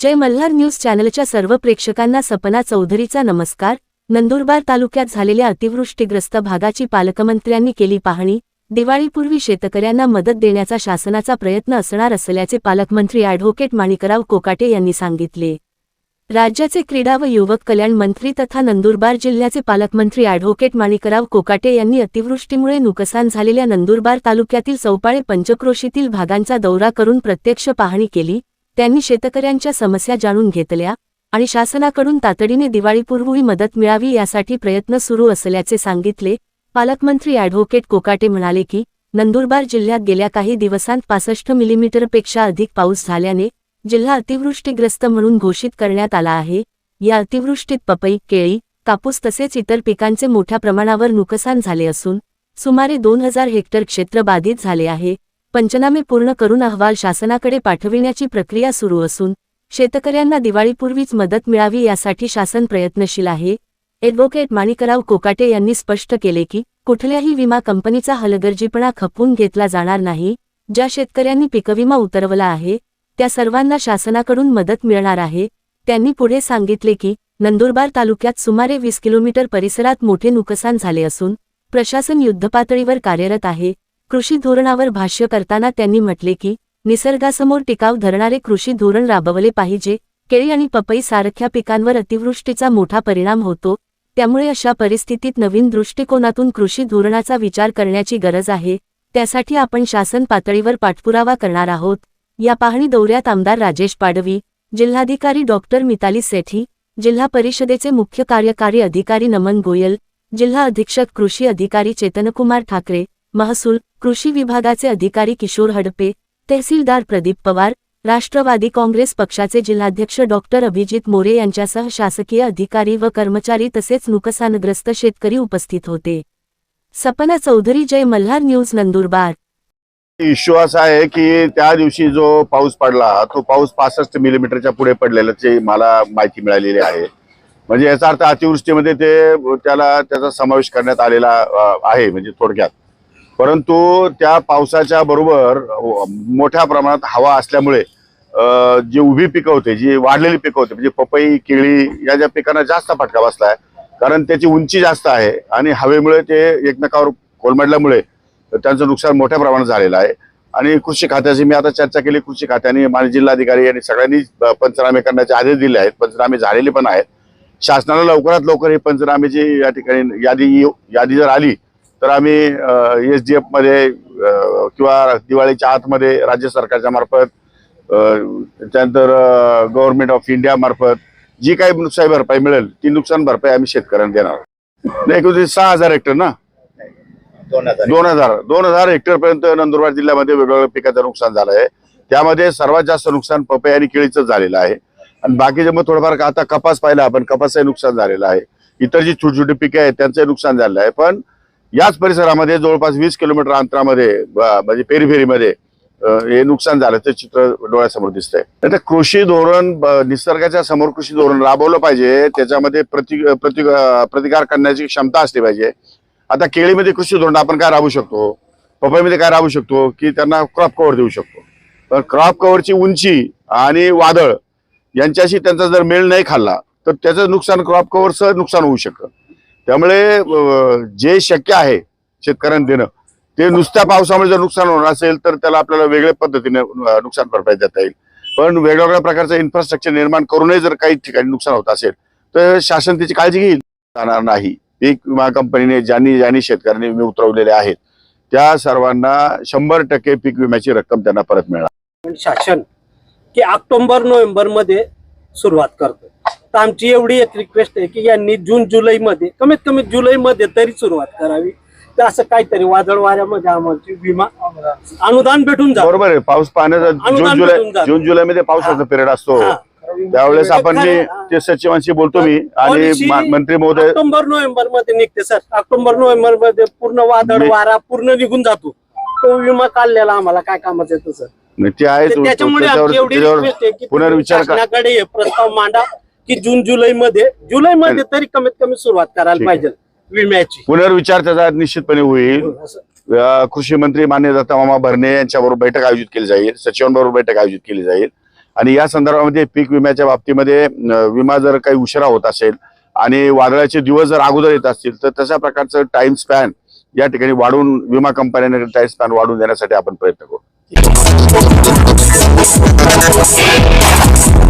जय Malhar news चॅनलच्या सर्व प्रेक्षकांना सपना चौधरीचा नमस्कार. नंदुरबार तालुक्यात झालेल्या अतिवृष्टीग्रस्त भागाची पालकमंत्र्यांनी केली पाहणी. दिवाळीपूर्वी शेतकऱ्यांना मदत देण्याचा शासनाचा प्रयत्न असणार असल्याचे पालकमंत्री अॅडव्होकेट माणिकराव कोकाटे यांनी सांगितले. राज्याचे क्रीडा व युवक कल्याण मंत्री तथा नंदुरबार जिल्ह्याचे पालकमंत्री अॅडव्होकेट माणिकराव कोकाटे यांनी अतिवृष्टीमुळे नुकसान झालेल्या नंदुरबार तालुक्यातील चौपाळे पंचक्रोशीतील भागांचा दौरा करून प्रत्यक्ष पाहणी केली. त्यांनी शेतकऱ्यांच्या समस्या जाणून घेतल्या आणि शासनाकडून तातडीने दिवाळीपूर्वी मदत मिळावी यासाठी प्रयत्न सुरू असल्याचे सांगितले. पालकमंत्री अॅडव्होकेट कोकाटे म्हणाले की नंदुरबार जिल्ह्यात गेल्या काही दिवसांत पासष्ट मिलीमीटरपेक्षा अधिक पाऊस झाल्याने जिल्हा अतिवृष्टीग्रस्त म्हणून घोषित करण्यात आला आहे. या अतिवृष्टीत पपई केळी कापूस तसेच इतर पिकांचे मोठ्या प्रमाणावर नुकसान झाले असून सुमारे दोन हजार हेक्टर क्षेत्र बाधित झाले आहे. पंचनामे पूर्ण करून अहवाल शासनाकडे पाठविण्याची प्रक्रिया सुरू असून शेतकऱ्यांना दिवाळीपूर्वीच मदत मिळावी यासाठी शासन प्रयत्नशील आहे. ॲडव्होकेट माणिकराव कोकाटे यांनी स्पष्ट केले की कुठल्याही विमा कंपनीचा हलगर्जीपणा खपवून घेतला जाणार नाही. ज्या शेतकऱ्यांनी पिकविमा उतरवला आहे त्या सर्वांना शासनाकडून मदत मिळणार आहे. त्यांनी पुढे सांगितले की नंदुरबार तालुक्यात सुमारे वीस किलोमीटर परिसरात मोठे नुकसान झाले असून प्रशासन युद्धपातळीवर कार्यरत आहे. कृषी धोरणावर भाष्य करताना त्यांनी म्हटले की निसर्गासमोर टिकाव धरणारे कृषी धोरण राबवले पाहिजे केळी आणि पपई सारख्या पिकांवर अतिवृष्टीचा मोठा परिणाम होतो त्यामुळे अशा परिस्थितीत नवीन दृष्टिकोनातून कृषी धोरणाचा विचार करण्याची गरज आहे त्यासाठी आपण शासन पातळीवर पाठपुरावा करणार आहोत या पाहणी दौऱ्यात आमदार राजेश पाडवी जिल्हाधिकारी डॉक्टर मिताली सेठी जिल्हा परिषदेचे मुख्य कार्यकारी अधिकारी नमन गोयल जिल्हा अधीक्षक कृषी अधिकारी चेतनकुमार ठाकरे महसूल कृषी विभागाचे अधिकारी किशोर हडपे तहसीलदार प्रदीप पवार राष्ट्रवादी काँग्रेस पक्षाचे जिल्हाध्यक्ष डॉक्टर अभिजित मोरे यांच्यासह शासकीय अधिकारी व कर्मचारी तसेच नुकसानग्रस्त शेतकरी उपस्थित होते. सपना चौधरी जय मल्हार न्यूज नंदुरबार. इश्यू असा आहे की त्या दिवशी जो पाऊस पडला तो पाऊस पासष्ट मिलीमीटरच्या पुढे पडलेल्याची मला माहिती मिळालेली आहे. म्हणजे याचा अर्थ अतिवृष्टीमध्ये ते त्याला त्याचा समावेश करण्यात आलेला आहे म्हणजे थोडक्यात. परंतु त्या पावसाच्या बरोबर मोठ्या प्रमाणात हवा असल्यामुळे जी उभी पिकं होते जी वाढलेली पिकं होते म्हणजे पपई केळी या ज्या पिकांना जास्त फटका बसलाय कारण त्याची उंची जास्त आहे आणि हवेमुळे ते एकमेकावर कोलमडल्यामुळे त्यांचं नुकसान मोठ्या प्रमाणात झालेलं आहे. आणि कृषी खात्याची मी आता चर्चा केली कृषी खात्याने माझे जिल्हाधिकारी यांनी सगळ्यांनी पंचनामे करण्याचे आदेश दिले आहेत पंचनामे झालेले पण आहेत. शासनाला लवकरात लवकर हे पंचनामेची या ठिकाणी यादी यादी जर आली तर आम्ही एस डी एफमध्ये अ, किंवा दिवाळीच्या आतमध्ये राज्य सरकारच्या मार्फत त्यानंतर गव्हर्नमेंट ऑफ इंडिया मार्फत जी काही नुकसान भरपाई मिळेल ती नुकसान भरपाई आम्ही शेतकऱ्यांना देणार नाही एकूण सहा हजार हेक्टर ना? दोन हजार. दोन हजार. दोन हजार हेक्टर पर्यंत नंदुरबार जिल्ह्यामध्ये वेगवेगळ्या पिकाचं नुकसान झालं आहे. त्यामध्ये सर्वात जास्त नुकसान पपई आणि केळीचं झालेलं आहे. आणि बाकीचे मग थोडंफार आता कपास पाहिला आपण कपासही नुकसान झालेलं आहे. इतर जी छोटी छोटी पिके आहेत त्यांचंही नुकसान झालेलं आहे. पण याच परिसरामध्ये जवळपास वीस किलोमीटर अंतरामध्ये म्हणजे पेरीफेरीमध्ये हे नुकसान झालं ते चित्र डोळ्यासमोर दिसतंय. आता कृषी धोरण निसर्गाच्या समोर कृषी धोरण राबवलं पाहिजे त्याच्यामध्ये प्रति प्रति प्रतिकार करण्याची क्षमता असली पाहिजे. आता केळीमध्ये कृषी धोरण आपण काय राबवू शकतो? पपईमध्ये काय राबवू शकतो? की त्यांना क्रॉप कव्हर देऊ शकतो. पण क्रॉप कव्हरची उंची आणि वादळ यांच्याशी त्यांचा जर मेळ नाही खाल्ला तर त्याचं नुकसान क्रॉप कव्हरसह नुकसान होऊ शकतं. त्यामुळे जे शक्य आहे शेतकऱ्यांना देणं ते नुसत्या पावसामुळे जर नुकसान होणार असेल तर त्याला आपल्याला वेगळ्या पद्धतीने नुकसान भरपाई देता येईल. पण वेगवेगळ्या प्रकारचं इन्फ्रास्ट्रक्चर निर्माण करूनही जर काही ठिकाणी नुकसान होत असेल तर शासन त्याची काळजी घेईल. जाणार नाही. पीक विमा कंपनीने ज्यांनी ज्यांनी शेतकऱ्यांनी विमे उतरवलेले आहेत त्या सर्वांना शंभर टक्के पीक विम्याची रक्कम त्यांना परत मिळणार. शासन की ऑक्टोबर नोव्हेंबरमध्ये सुरुवात करतो तर आमची एवढी एक रिक्वेस्ट आहे की यांनी जून जुलै मध्ये कमीत कमी जुलै मध्ये तरी सुरुवात करावी. तर असं काहीतरी वादळ वाऱ्यामध्ये आम्हाला विमा अनुदान भेटून जावं बरोबर आहे. पाऊस पाण्याचा जून जुलै जातं. जून जुलै मध्ये पावसाचा पिरियड असतो. हा. त्यावेळेस आपण मी. ते सचिवांशी बोलतो मी आणि पॉलिसी मा- मंत्री महोदय ऑक्टोबर नोव्हेंबरमध्ये निघते सर. ऑक्टोबर नोव्हेंबरमध्ये पूर्ण वादळ मी- वारा पूर्ण निघून जातो. तो विमा काढलेला आम्हाला काय कामाचं येतं सर नाही, ते आहे तर त्याच्यामुळे त्याच्यावर आमची एवढी त्याच्यावर रिक्वेस्ट आहे की पुनर्विचार कर- शासनाकडे हे प्रस्ताव मांडा. की जून जुलै मध्ये जुलै मध्ये तरी कमीत कमी सुरुवात करायला पाहिजे विम्याची. पुनर्विचार त्याचा निश्चितपणे होईल. हो, कृषी मंत्री मान्य दत्ता मामा भरणे यांच्याबरोबर बैठक आयोजित केली जाईल. सचिवांबरोबर बैठक आयोजित केली जाईल. आणि या संदर्भामध्ये पीक विम्याच्या बाबतीमध्ये विमा जर काही उशिरा होत असेल आणि वादळाचे दिवस जर अगोदर येत असतील तर तशा प्रकारचं टाइम स्पॅन या ठिकाणी वाढून विमा कंपन्यांना टाइम स्पॅन वाढून देण्यासाठी आपण प्रयत्न करू.